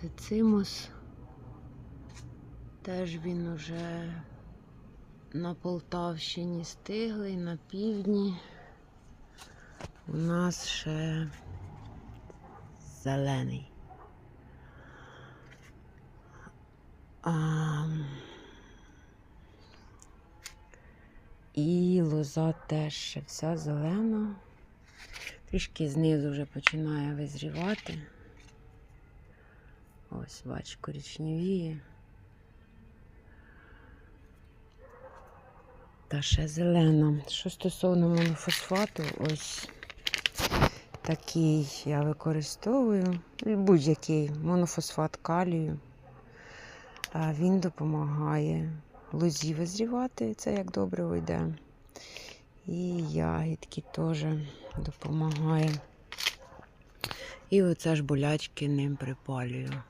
Це цимус. Теж він уже на Полтавщині стиглий, на півдні. У нас ще зелений. А, і лоза теж ще вся зелена. Трішки знизу вже починає визрівати. Ось, бач, коричневіє. Та ще зелена. Що стосовно монофосфату, ось такий я використовую. Будь-який монофосфат калію. Він допомагає лозі визрівати, це як добре вийде. І ягідки теж допомагає. І оце ж болячки ним припалюю.